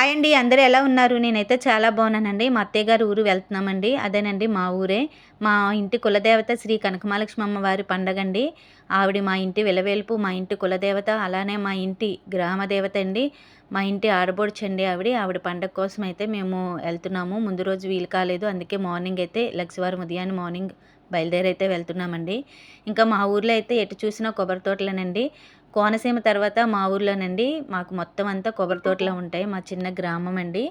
Hi అండి అందరూ ఎలా ఉన్నారు? నేనైతే చాలా బాగున్నానండి. మా అత్తయ్య గారు ఊరు వెళ్తున్నామండి. అదేనండి మా ఊరే. మా ఇంటి కులదేవత శ్రీ కనకమాలక్ష్మి అమ్మవారి పండగ అండి ఆవిడ మా ఇంటి విలవేల్పు మా ఇంటి కులదేవత అలానే మా ఇంటి గ్రామదేవత అండి. మా ఇంటి ఆడబోడ్చండి ఆవిడ. ఆవిడ పండగ కోసం అయితే మేము వెళ్తున్నాము. ముందు రోజు వీలు కాలేదు. అందుకే మార్నింగ్ అయితే లక్ష్మీవారం ఉదయాన్నే మార్నింగ్ బయలుదేరి అయితే వెళ్తున్నామండి. ఇంకా మా ఊర్లో అయితే ఎటు చూసినా కొబ్బరి తోటలేనండి. కోనసీమ తర్వాత మా ఊర్లోనండి మాకు మొత్తం అంతా కొబ్బరి తోటలో ఉంటాయి మా చిన్న గ్రామం అండి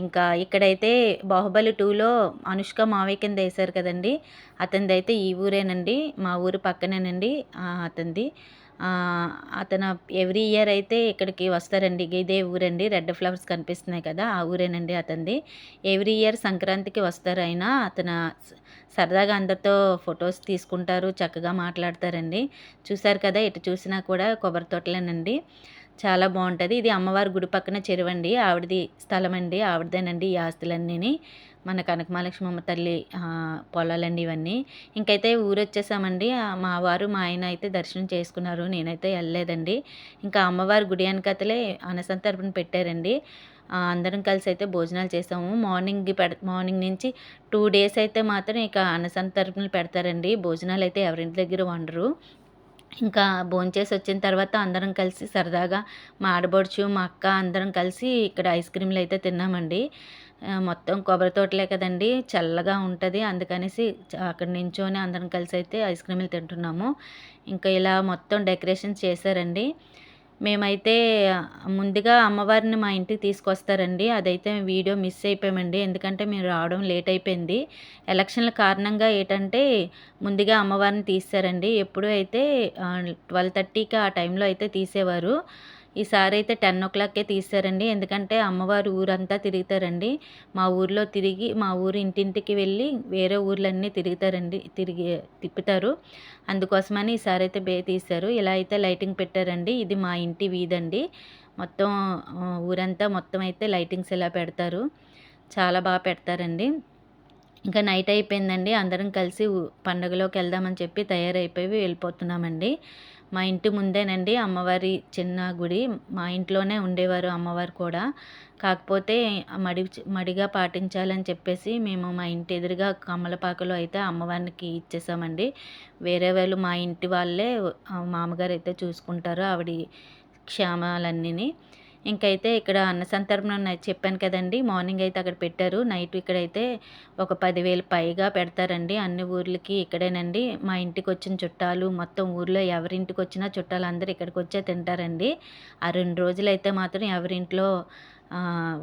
ఇంకా ఇక్కడైతే బాహుబలి టూలో అనుష్క మావయ్య కింద వేశారు కదండి. అతనిది అయితే ఈ ఊరేనండి మా ఊరు పక్కనేనండి. అతనిది. అతను ఎవ్రీ ఇయర్ అయితే ఇక్కడికి వస్తారండి. ఇదే ఊరండి. రెడ్ ఫ్లవర్స్ కనిపిస్తున్నాయి కదా ఆ ఊరేనండి అతనిది. ఎవ్రీ ఇయర్ సంక్రాంతికి వస్తారు ఆయన అతను సరదాగా అందరితో ఫొటోస్ తీసుకుంటారు చక్కగా మాట్లాడతారండి. చూసారు కదా ఇటు చూసినా కూడా కొబ్బరి తోటలేనండి. చాలా బాగుంటుంది. ఇది అమ్మవారి గుడి పక్కన చెరువండి. ఆవిడది స్థలం అండి ఆవిడదేనండి ఈ ఆస్తులన్నీ మన కనకమహాలక్ష్మమ్మ తల్లి పొలాలండి ఇవన్నీ. ఇంకైతే ఊరు వచ్చేసామండి మా వారు మా ఆయన అయితే దర్శనం చేసుకున్నారు. నేనైతే వెళ్ళలేదండి ఇంకా అమ్మవారి గుడి వెనకతలే అనసంతర్పణ పెట్టారండి. అందరం కలిసి అయితే భోజనాలు చేసాము. మార్నింగ్ పెడ మార్నింగ్ నుంచి టూ డేస్ అయితే మాత్రం ఇక అనసంతర్పణలు పెడతారండి. భోజనాలు అయితే ఎవరింటి దగ్గర వండరు. ఇంకా భోంచేసి వచ్చిన తర్వాత అందరం కలిసి సరదాగా మా ఆడబడుచు మా అక్క అందరం కలిసి ఇక్కడ ఐస్ క్రీమ్లు అయితే తిన్నామండి. మొత్తం కొబ్బరి తోటలే కదండి. చల్లగా ఉంటుంది. అందుకనేసి అక్కడ నించొని అందరం కలిసి అయితే ఐస్ క్రీమ్లు తింటున్నాము. ఇంకా ఇలా మొత్తం డెకరేషన్ చేశారండి. మేమైతే ముందుగా అమ్మవారిని మా ఇంటికి తీసుకొస్తారండి. అదైతే వీడియో మిస్ అయిపోయామండి. ఎందుకంటే మేము రావడం లేట్ అయిపోయింది. ఎలక్షన్ల కారణంగా ఏంటంటే ముందుగా అమ్మవారిని తీస్తారండి. ఎప్పుడు అయితే ట్వెల్వ్ థర్టీకి ఆ టైంలో అయితే తీసేవారు. ఈసారి అయితే టెన్ ఓ క్లాక్కే తీస్తారండి. ఎందుకంటే అమ్మవారు ఊరంతా తిరుగుతారండి. మా ఊర్లో తిరిగి మా ఊరు ఇంటింటికి వెళ్ళి వేరే ఊర్లన్నీ తిరుగుతారండి తిరిగి తిప్పుతారు. అందుకోసమని ఈసారి అయితే బే తీశారు ఇలా అయితే లైటింగ్ పెట్టారండి. ఇది మా ఇంటి వీధండి. మొత్తం ఊరంతా మొత్తం అయితే లైటింగ్స్ ఇలా పెడతారు. చాలా బాగా పెడతారండి. ఇంకా నైట్ అయిపోయిందండి. అందరం కలిసి పండుగలోకి వెళ్దామని చెప్పి తయారైపోయి వెళ్ళిపోతున్నామండి. మా ఇంటి ముందేనండి అమ్మవారి చిన్న గుడి. మా ఇంట్లోనే ఉండేవారు అమ్మవారు కూడా. కాకపోతే మడి మడిగా పాటించాలని చెప్పేసి మేము మా ఇంటి ఎదురుగా కమ్మలపాకలో అయితే అమ్మవారికి ఇచ్చేసామండి. వేరే వాళ్ళు మా ఇంటి వాళ్ళే మామగారు అయితే చూసుకుంటారు ఆవిడ క్షేమాలన్నీ ఇంకైతే ఇక్కడ అన్న సంతర్పణ చెప్పాను కదండి. మార్నింగ్ అయితే అక్కడ పెట్టారు. నైట్ ఇక్కడైతే ఒక పదివేలు పైగా పెడతారండి. అన్ని ఊర్లకి ఇక్కడేనండి. మా ఇంటికి వచ్చిన చుట్టాలు మొత్తం ఊర్లో ఎవరింటికి వచ్చినా చుట్టాలు అందరూ ఇక్కడికి వచ్చే తింటారండి. ఆ రెండు రోజులైతే మాత్రం ఎవరింట్లో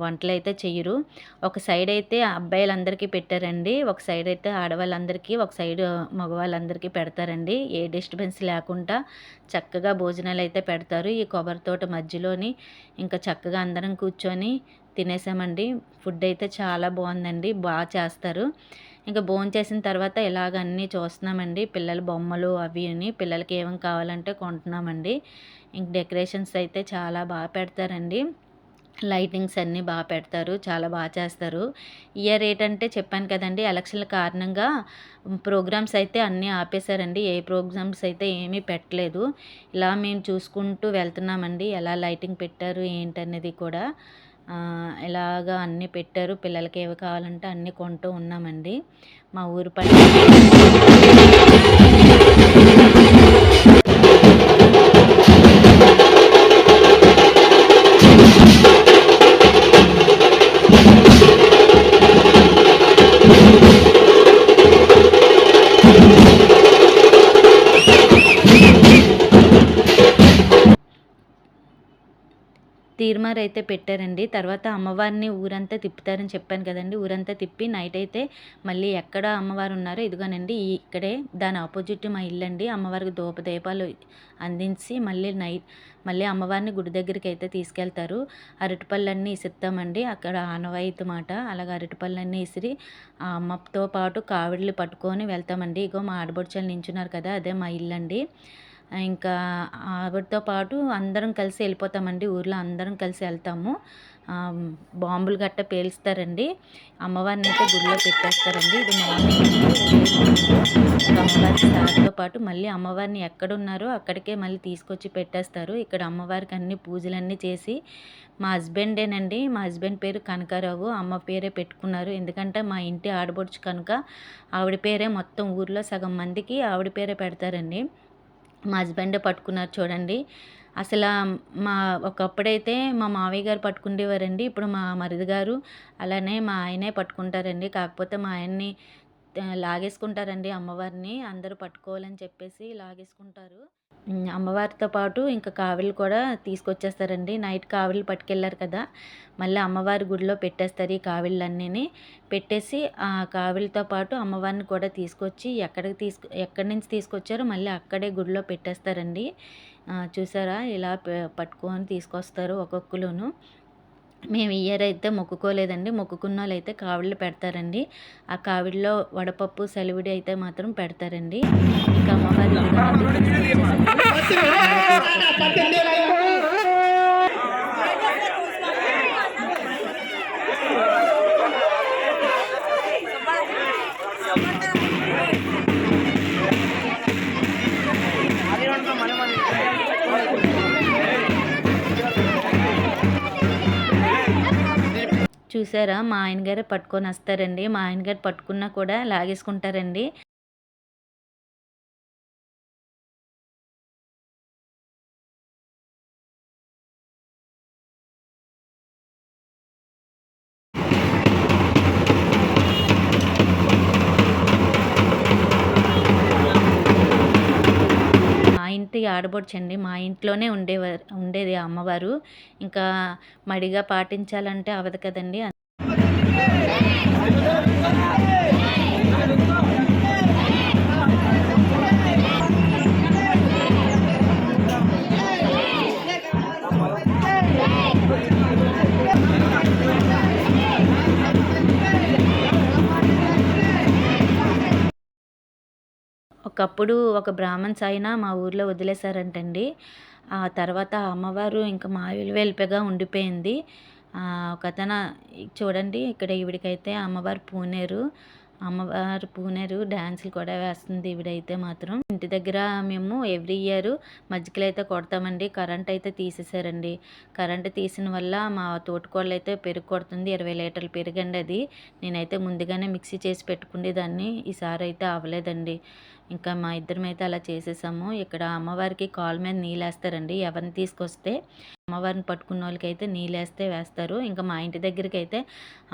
వంటలు అయితే చెయ్యరు. ఒక సైడ్ అయితే అబ్బాయిలందరికీ పెట్టారండి. ఒక సైడ్ అయితే ఆడవాళ్ళందరికీ ఒక సైడ్ మగవాళ్ళందరికీ పెడతారండి. ఏ డిస్టర్బెన్స్ లేకుండా చక్కగా భోజనాలు అయితే పెడతారు. ఈ కొబ్బరి తోట మధ్యలోని ఇంకా చక్కగా అందరం కూర్చొని తినేసామండి. ఫుడ్ అయితే చాలా బాగుందండి. బాగా చేస్తారు. ఇంకా భోజనం చేసిన తర్వాత ఇలాగ అన్నీ చూస్తున్నామండి. పిల్లల బొమ్మలు అవి అని పిల్లలకి ఏమేమి కావాలంటే కొంటున్నామండి. ఇంక డెకరేషన్స్ అయితే చాలా బాగా పెడతారండి. లైటింగ్స్ అన్నీ బాగా పెడతారు చాలా బాగా చేస్తారు. ఇయర్ ఏంటంటే చెప్పాను కదండి ఎలక్షన్ల కారణంగా ప్రోగ్రామ్స్ అయితే అన్నీ ఆపేశారండి. ఏ ప్రోగ్రామ్స్ అయితే ఏమీ పెట్టలేదు. ఇలా మేము చూసుకుంటూ వెళ్తున్నామండి ఎలా లైటింగ్ పెట్టారు ఏంటనేది కూడా. ఇలాగా అన్నీ పెట్టారు. పిల్లలకి ఏవి కావాలంటే అన్నీ కొంటూ ఉన్నామండి. మా ఊరు పైన తీర్మార్ అయితే పెట్టారండి. తర్వాత అమ్మవారిని ఊరంతా తిప్పుతారని చెప్పాను కదండి. ఊరంతా తిప్పి నైట్ అయితే మళ్ళీ ఎక్కడ అమ్మవారు ఉన్నారో ఇదిగోనండి ఇక్కడే దాని ఆపోజిట్ మా ఇల్లు అండి అమ్మవారికి దీపాలు అందించి మళ్ళీ నైట్ మళ్ళీ అమ్మవారిని గుడి దగ్గరికి అయితే తీసుకెళ్తారు. అరటిపళ్ళన్నీ ఇసిస్తామండి అక్కడ ఆనవాయితీ మాట. అలాగే అరటిపళ్ళన్నీ ఇసిరి ఆ అమ్మతో పాటు కావిడిలు పట్టుకొని వెళ్తామండి. ఇగో మా ఆడబడుచలు నించున్నారు కదా అదే మా ఇల్లు అండి ఇంకా ఆవిడతో పాటు అందరం కలిసి వెళ్ళిపోతామండి ఊర్లో అందరం కలిసి వెళ్తాము. బాంబులు గట్ట పేలుస్తారండి. అమ్మవారిని అయితే గుడిలో పెట్టేస్తారండి. ఇది అమ్మవారి సార్తో పాటు మళ్ళీ అమ్మవారిని ఎక్కడున్నారో అక్కడికే మళ్ళీ తీసుకొచ్చి పెట్టేస్తారు. ఇక్కడ అమ్మవారికి అన్ని పూజలన్నీ చేసి మా హస్బెండేనండి. మా హస్బెండ్ పేరు కనకారావు. అమ్మ పేరే పెట్టుకున్నారు. ఎందుకంటే మా ఇంటి ఆడబడుచు కనుక ఆవిడ పేరే మొత్తం ఊర్లో సగం మందికి ఆవిడ పేరే పెడతారండి. మా హస్బెండే పట్టుకున్నారు చూడండి. అసలు మా ఒకప్పుడైతే మా మావయ్య గారు పట్టుకుండేవారండి. ఇప్పుడు మా మరిది గారు అలానే మా ఆయనే పట్టుకుంటారండి. కాకపోతే మా ఆయన్ని లాగేసుకుంటారండి అమ్మవారిని. అందరూ పట్టుకోవాలని చెప్పేసి లాగేసుకుంటారు. అమ్మవారితో పాటు ఇంకా కావిలు కూడా తీసుకొచ్చేస్తారండి. నైట్ కావిలు పట్టుకెళ్ళారు కదా మళ్ళీ అమ్మవారి గుడిలో పెట్టేస్తారు ఈ కావిళ్ళన్నీ పెట్టేసి ఆ కావిలతో పాటు అమ్మవారిని కూడా తీసుకొచ్చి ఎక్కడికి తీసుకు ఎక్కడి నుంచి తీసుకొచ్చారో మళ్ళీ అక్కడే గుడిలో పెట్టేస్తారండి. చూసారా? ఇలా పట్టుకొని తీసుకొస్తారు ఒక్కొక్కలోను మేము ఇయర్ అయితే మొక్కుకోలేదండి. మొక్కుకున్న వాళ్ళు అయితే కావిళ్ళు పెడతారండి. ఆ కావిడిలో వడపప్పు సెలవిడి అయితే మాత్రం పెడతారండి. ఇంకా అమ్మవారి చూసారా? మా ఆయన గారే పట్టుకొని వస్తారండి. మా ఆయన గారు పట్టుకున్నా కూడా లాగేసుకుంటారండి. ఆడబొడ్చండి. మా ఇంట్లోనే ఉండేవారు ఉండేది అమ్మవారు. ఇంకా మడిగా పాటించాలంటే అవదు కదండి. ఒకప్పుడు ఒక బ్రాహ్మణ్స్ అయినా మా ఊర్లో వదిలేశారంటండి. ఆ తర్వాత అమ్మవారు ఇంకా మా వెలిపగా ఉండిపోయింది. ఒక అతను చూడండి ఇక్కడ ఈవిడికైతే అమ్మవారు పూనేరు. అమ్మవారు పూనేరు డ్యాన్సులు కూడా వేస్తుంది ఈవిడైతే మాత్రం. ఇంటి దగ్గర మేము ఎవ్రీ ఇయర్ మజ్జిగలు అయితే కొడతామండి. కరెంట్ అయితే తీసేసారండి కరెంట్ తీసిన వల్ల మా తోటకోళ్ళు అయితే పెరుగు కొడుతుంది. ఇరవై లీటర్లు పెరుగండి అది. నేనైతే ముందుగానే మిక్సీ చేసి పెట్టుకునేదాన్ని. ఈసారి అయితే అవ్వలేదండి. ఇంకా మా ఇద్దరం అయితే అలా చేసేసాము. ఇక్కడ అమ్మవారికి కాల్ మీద నీళ్ళు వేస్తారండి. ఎవరిని తీసుకొస్తే అమ్మవారిని పట్టుకున్న వాళ్ళకి అయితే నీళ్ళు వేస్తే వేస్తారు. ఇంకా మా ఇంటి దగ్గరికి అయితే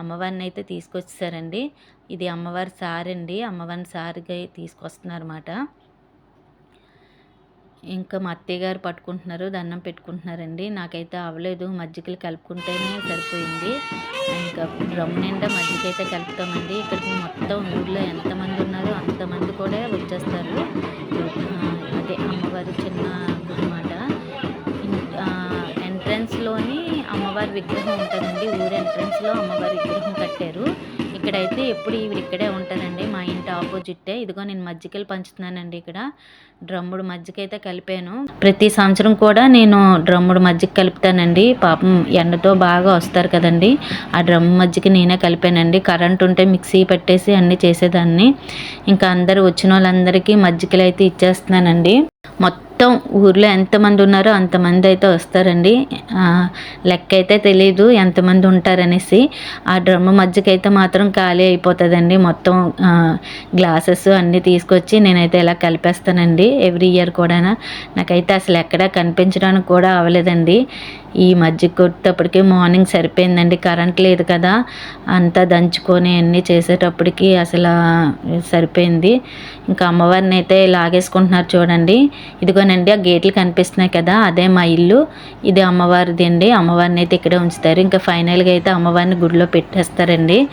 అమ్మవారిని అయితే తీసుకొచ్చేసారండి. ఇది అమ్మవారి సారండి. అమ్మవారిని సారిగా తీసుకొస్తున్నారన్నమాట. ఇంకా మా అత్తయ్య గారు పట్టుకుంటున్నారు దండం పెట్టుకుంటున్నారండి. నాకైతే అవ్వలేదు. మజ్జిగలు కలుపుకుంటేనే సరిపోయింది. ఇంకా డ్రమ్ నిండా మజ్జిగ అయితే కలుపుతామండి. ఇక్కడికి మొత్తం ఊర్లో ఎంతమంది ఉన్నారో అంతమంది కూడా వచ్చేస్తారు. అమ్మవారి విగ్రహం ఉంటుందండి. ఊరు ఎంట్రన్స్లో అమ్మవారి విగ్రహం కట్టారు. ఇక్కడైతే ఎప్పుడు ఈవిడ ఇక్కడే ఉంటారండి మా ఇంటి ఆపోజిట్టే. ఇదిగో నేను మజ్జిగలు పంచుతున్నానండి ఇక్కడ. డ్రమ్ముడు మజ్జిక అయితే కలిపాను. ప్రతి సంవత్సరం కూడా నేను డ్రమ్ముడు మజ్జిగ కలుపుతానండి. పాపం ఎండతో బాగా వస్తారు కదండి. ఆ డ్రమ్ మజ్జిగ నేనే కలిపానండి. కరెంట్ ఉంటే మిక్సీ పెట్టేసి అన్నీ చేసేదాన్ని. ఇంకా అందరు వచ్చిన వాళ్ళందరికీ మజ్జిగలు అయితే ఇచ్చేస్తున్నానండి. మొత్తం మొత్తం ఊర్లో ఎంతమంది ఉన్నారో అంతమంది అయితే వస్తారండి. లెక్క అయితే తెలీదు ఎంతమంది ఉంటారనేసి. ఆ డ్రమ్ మధ్యకైతే మాత్రం ఖాళీ అయిపోతుందండి. మొత్తం గ్లాసెస్ అన్నీ తీసుకొచ్చి నేనైతే ఇలా కలిపేస్తానండి. ఎవ్రీ ఇయర్ కూడా నాకైతే అసలు ఎక్కడా కనిపించడానికి కూడా అవ్వలేదండి. ఈ మజ్జిగ కొట్టేటప్పటికి మార్నింగ్ సరిపోయిందండి. కరెంట్ లేదు కదా. అంతా దంచుకొని అన్నీ చేసేటప్పటికి అసలు సరిపోయింది. ఇంకా అమ్మవారిని అయితే లాగేసుకుంటున్నారు చూడండి. ఇదిగోనండి ఆ గేట్లు కనిపిస్తున్నాయి కదా. అదే మా ఇల్లు. ఇది అమ్మవారిది అండి. అమ్మవారిని అయితే ఇక్కడే ఉంచుతారు. ఇంకా ఫైనల్గా అయితే అమ్మవారిని గుడిలో పెట్టేస్తారండి.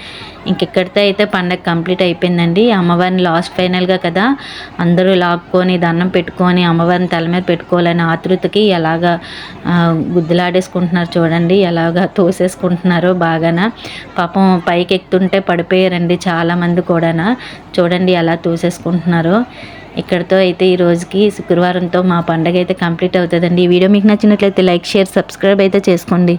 ఇంకెక్కడితో అయితే పండగ కంప్లీట్ అయిపోయిందండి. అమ్మవారిని లాస్ట్ ఫైనల్గా కదా అందరూ లాక్కొని దండం పెట్టుకొని అమ్మవారిని తల మీద పెట్టుకోవాలని ఆతృతకి ఎలాగా ఆడేసుకుంటున్నారు చూడండి ఎలాగా తోసేసుకుంటున్నారో బాగాన. పాపం పైకి ఎక్కుతుంటే పడిపోయారండి చాలామంది కూడానా. చూడండి ఎలా తోసేసుకుంటున్నారో. ఇక్కడితో అయితే ఈ రోజుకి శుక్రవారంతో మా పండగ అయితే కంప్లీట్ అవుతుందండి. ఈ వీడియో మీకు నచ్చినట్లయితే లైక్ షేర్ సబ్స్క్రైబ్ అయితే చేసుకోండి.